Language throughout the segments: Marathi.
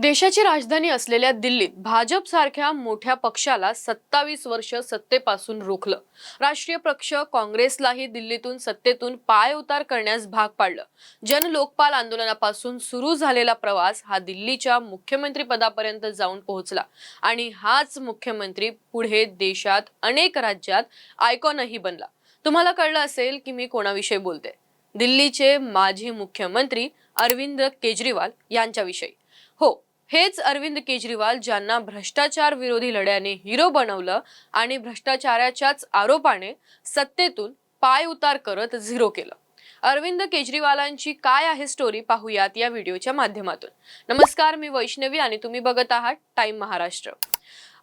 देशाची राजधानी असलेल्या दिल्लीत भाजप सारख्या मोठ्या पक्षाला सत्तावीस वर्ष सत्तेपासून रोखलं. राष्ट्रीय पक्ष काँग्रेसलाही दिल्लीतून सत्तेतून पाय उतार करण्यास भाग पाडलं. जन लोकपाल आंदोलनापासून सुरू झालेला प्रवास हा दिल्लीच्या मुख्यमंत्री पदापर्यंत जाऊन पोहोचला आणि हाच मुख्यमंत्री पुढे देशात अनेक राज्यात आयकॉनही बनला. तुम्हाला कळलं असेल की मी कोणाविषयी बोलते? दिल्लीचे माजी मुख्यमंत्री अरविंद केजरीवाल यांच्याविषयी. हो हेच अरविंद केजरीवाल ज्यांना भ्रष्टाचार विरोधी लढ्याने हिरो बनवलं आणि भ्रष्टाचाराच्याच आरोपाने सत्तेतून पाय उतार करत झिरो केलं. अरविंद केजरीवालांची काय आहे स्टोरी पाहूयात या व्हिडिओच्या माध्यमातून. नमस्कार मी वैष्णवी आणि तुम्ही बघत आहात टाइम महाराष्ट्र.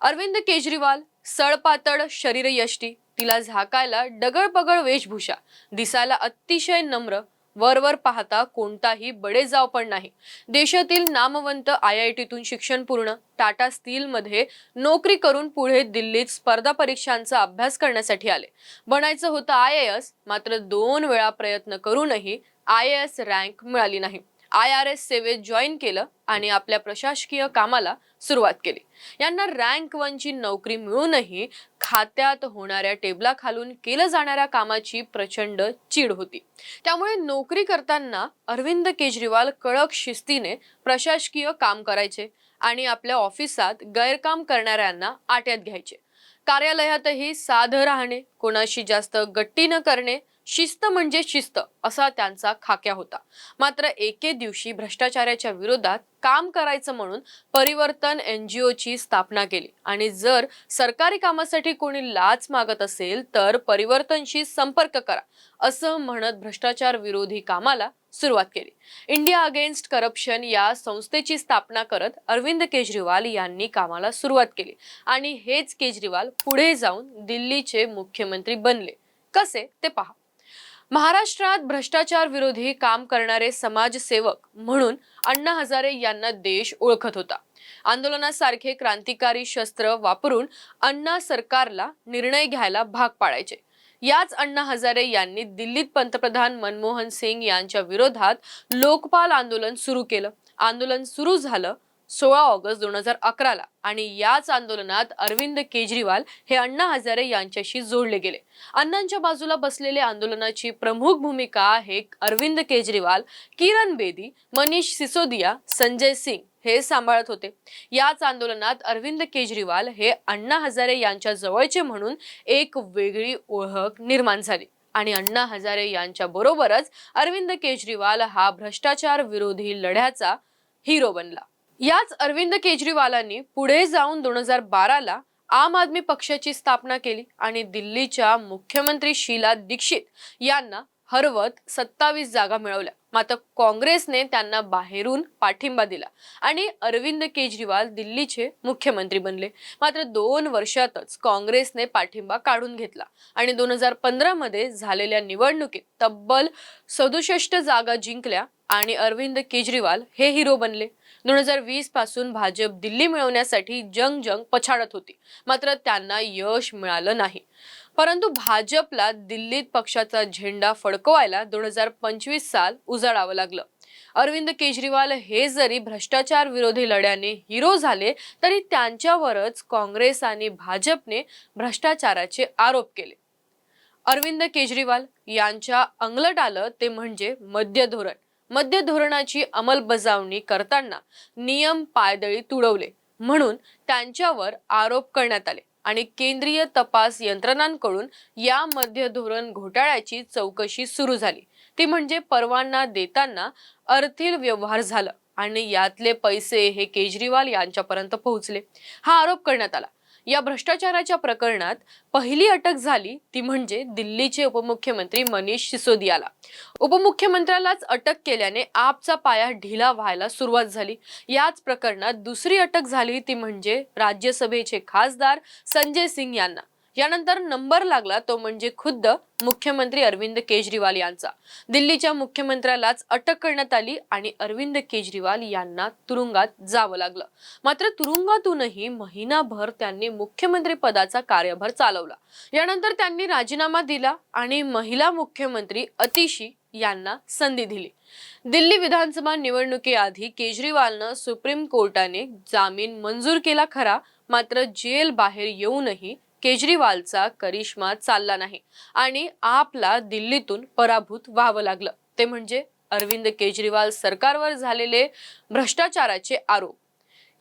अरविंद केजरीवाल सळपातळ शरीर यष्टी तिला झाकायला डगळपगळ वेशभूषा दिसायला अतिशय नम्र वरवर पाहता कोणताही बडेजाव पण नाही. देशातील नामवंत आय आय टीतून शिक्षण पूर्ण टाटा स्टीलमध्ये नोकरी करून पुढे दिल्लीत स्पर्धा परीक्षांचा अभ्यास करण्यासाठी आले. बनायचं होतं आय ए एस मात्र दोन वेळा प्रयत्न करूनही आय ए एस रँक मिळाली नाही. आय आर एस सेवेत जॉईन केलं आणि आपल्या प्रशासकीय कामाला सुरुवात केली. यांना रँक वनची नोकरी मिळूनही खात्यात होणाऱ्या टेबलाखालून केलं जाणाऱ्या कामाची प्रचंड चीड होती. त्यामुळे नोकरी करताना अरविंद केजरीवाल कडक शिस्तीने प्रशासकीय काम करायचे आणि आपल्या ऑफिसात गैरकाम करणाऱ्यांना आट्यात घ्यायचे. कार्यालयातही साधं राहणे कोणाशी जास्त गट्टी न करणे शिस्त म्हणजे शिस्त असा त्यांचा खाक्या होता. मात्र एके दिवशी भ्रष्टाचाराच्या विरोधात काम करायचं म्हणून परिवर्तन एनजीओची स्थापना केली. आणि जर सरकारी कामासाठी कोणी लाच मागत असेल तर परिवर्तनशी संपर्क करा असं म्हणत भ्रष्टाचार विरोधी कामाला सुरुवात केली. इंडिया अगेन्स्ट करप्शन या संस्थेची स्थापना करत अरविंद केजरीवाल यांनी कामाला सुरुवात केली. आणि हेच केजरीवाल पुढे जाऊन दिल्लीचे मुख्यमंत्री बनले. कसे? ते पहा. महाराष्ट्रात भ्रष्टाचार विरोधी काम करणारे समाजसेवक म्हणून अण्णा हजारे यांना देश ओळखत होता. आंदोलनासारखे क्रांतिकारी शस्त्र वापरून अण्णा सरकारला निर्णय घ्यायला भाग पाडायचे. याच अण्णा हजारे यांनी दिल्लीत पंतप्रधान मनमोहन सिंग यांच्या विरोधात लोकपाल आंदोलन सुरू केलं. आंदोलन सुरू झालं सोळा ऑगस्ट दोन हजार अकराला. आणि याच आंदोलनात अरविंद केजरीवाल हे अण्णा हजारे यांच्याशी जोडले गेले. अण्णांच्या बाजूला बसलेले आंदोलनाची प्रमुख भूमिका हे अरविंद केजरीवाल किरण बेदी मनीष सिसोदिया संजय सिंग हे सांभाळत होते. याच आंदोलनात अरविंद केजरीवाल हे अण्णा हजारे यांच्या जवळचे म्हणून एक वेगळी ओळख निर्माण झाली. आणि अण्णा हजारे यांच्या बरोबरच अरविंद केजरीवाल हा भ्रष्टाचार विरोधी लढ्याचा हिरो बनला. याच अरविंद केजरीवालांनी पुढे जाऊन दोन हजार बाराला आम आदमी पक्षाची स्थापना केली आणि दिल्लीच्या मुख्यमंत्री शीला दीक्षित यांना हरवत सत्तावीस जागा मिळवल्या. मात्र काँग्रेसने त्यांना बाहेरून पाठिंबा दिला आणि अरविंद केजरीवाल दिल्लीचे मुख्यमंत्री बनले. मात्र दोन वर्षातच काँग्रेसने पाठिंबा काढून घेतला आणि दोन हजार पंधरामध्ये झालेल्या निवडणुकीत तब्बल सदुसष्ट जागा जिंकल्या आणि अरविंद केजरीवाल हे हिरो बनले. दोन हजार वीसपासून भाजप दिल्ली मिळवण्यासाठी जंग जंग पछाडत होती. मात्र त्यांना यश मिळालं नाही. परंतु भाजपला दिल्लीत पक्षाचा झेंडा फडकवायला दोन हजार पंचवीस साल उजाडावं लागलं. अरविंद केजरीवाल हे जरी भ्रष्टाचार विरोधी लढ्याने हिरो झाले तरी त्यांच्यावरच काँग्रेस आणि भाजपने भ्रष्टाचाराचे आरोप केले. अरविंद केजरीवाल यांच्या अंगलट आलं ते म्हणजे मद्य धोरण. मध्य धोरणाची अंमलबजावणी करताना नियम पायदळी तुडवले. म्हणून त्यांच्यावर आरोप करण्यात आले आणि केंद्रीय तपास यंत्रणांकडून या मध्य धोरण घोटाळ्याची चौकशी सुरू झाली. ती म्हणजे परवाना देताना अर्थिल व्यवहार झाला आणि यातले पैसे हे केजरीवाल यांच्यापर्यंत पोहोचले. हा आरोप करण्यात आला. या भ्रष्टाचाराच्या प्रकरणात पहिली अटक झाली ती म्हणजे दिल्लीचे उपमुख्यमंत्री मनीष सिसोदियाला. उपमुख्यमंत्र्यालाच अटक केल्याने आपचा पाया ढिला व्हायला सुरुवात झाली. याच प्रकरणात दुसरी अटक झाली ती म्हणजे राज्यसभेचे खासदार संजय सिंग यांना. यानंतर नंबर लागला तो म्हणजे खुद्द मुख्यमंत्री अरविंद केजरीवाल यांचा. दिल्लीच्या मुख्यमंत्र्यालाच अटक करण्यात आली आणि अरविंद केजरीवाल यांना तुरुंगात जावं लागलं. मात्र तुरुंगातूनही महिनाभर त्यांनी मुख्यमंत्री पदाचा कार्यभार चालवला. यानंतर त्यांनी राजीनामा दिला आणि महिला मुख्यमंत्री अतिशी यांना संधी दिली. दिल्ली विधानसभा निवडणुकीआधी केजरीवालनं सुप्रीम कोर्टाने जामीन मंजूर केला खरा मात्र जेल बाहेर येऊनही केजरीवालचा करिश्मा चालला नाही आणि आपला दिल्लीतून पराभूत व्हावं लागलं. ते म्हणजे अरविंद केजरीवाल सरकारवर झालेले भ्रष्टाचाराचे आरोप.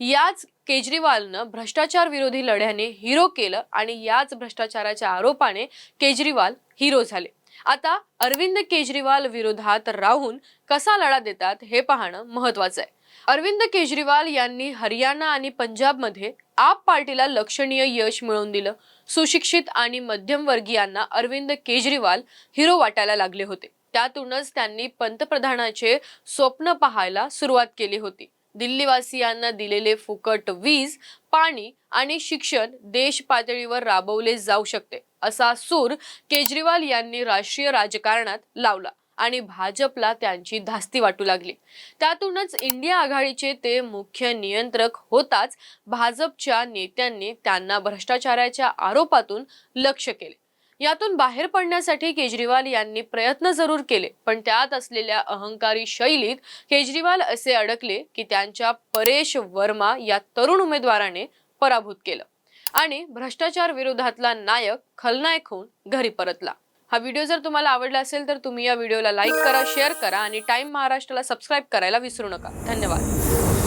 याच केजरीवालनं भ्रष्टाचार विरोधी लढ्याने हिरो केलं आणि याच भ्रष्टाचाराच्या आरोपाने केजरीवाल हिरो झाले. आता अरविंद केजरीवाल विरोधात राहून कसा लढा देतात हे पाहणं महत्वाचं आहे. अरविंद केजरीवाल यांनी हरियाणा आणि पंजाबमध्ये आप पार्टीला लक्षणीय यश मिळवून दिलं. सुशिक्षित आणि मध्यमवर्गीयांना अरविंद केजरीवाल हिरो वाटायला लागले होते. त्यातूनच त्यांनी पंतप्रधानाचे स्वप्न पाहायला सुरुवात केली होती. दिल्लीवासियांना दिलेले फुकट वीज पाणी आणि शिक्षण देश पातळीवर राबवले जाऊ शकते असा सूर केजरीवाल यांनी राष्ट्रीय राजकारणात लावला. आणि भाजपला त्यांची धास्ती वाटू लागली. त्यातूनच इंडिया आघाडीचे ते मुख्य नियंत्रक होताच भाजपच्या नेत्यांनी त्यांना भ्रष्टाचाराच्या आरोपातून लक्ष केले. यातून बाहेर पडण्यासाठी केजरीवाल यांनी प्रयत्न जरूर केले पण त्यात असलेल्या अहंकारी शैलीत केजरीवाल असे अडकले की त्यांच्या परेश वर्मा या तरुण उमेदवाराने पराभूत केलं आणि भ्रष्टाचार विरोधातला नायक खलनायक होऊन घरी परतला. हा व्हिडिओ जर तुम्हाला आवडला असेल तर तुम्ही या व्हिडिओला लाईक करा शेअर करा आणि टाइम महाराष्ट्राला सबस्क्राईब करायला विसरू नका. धन्यवाद.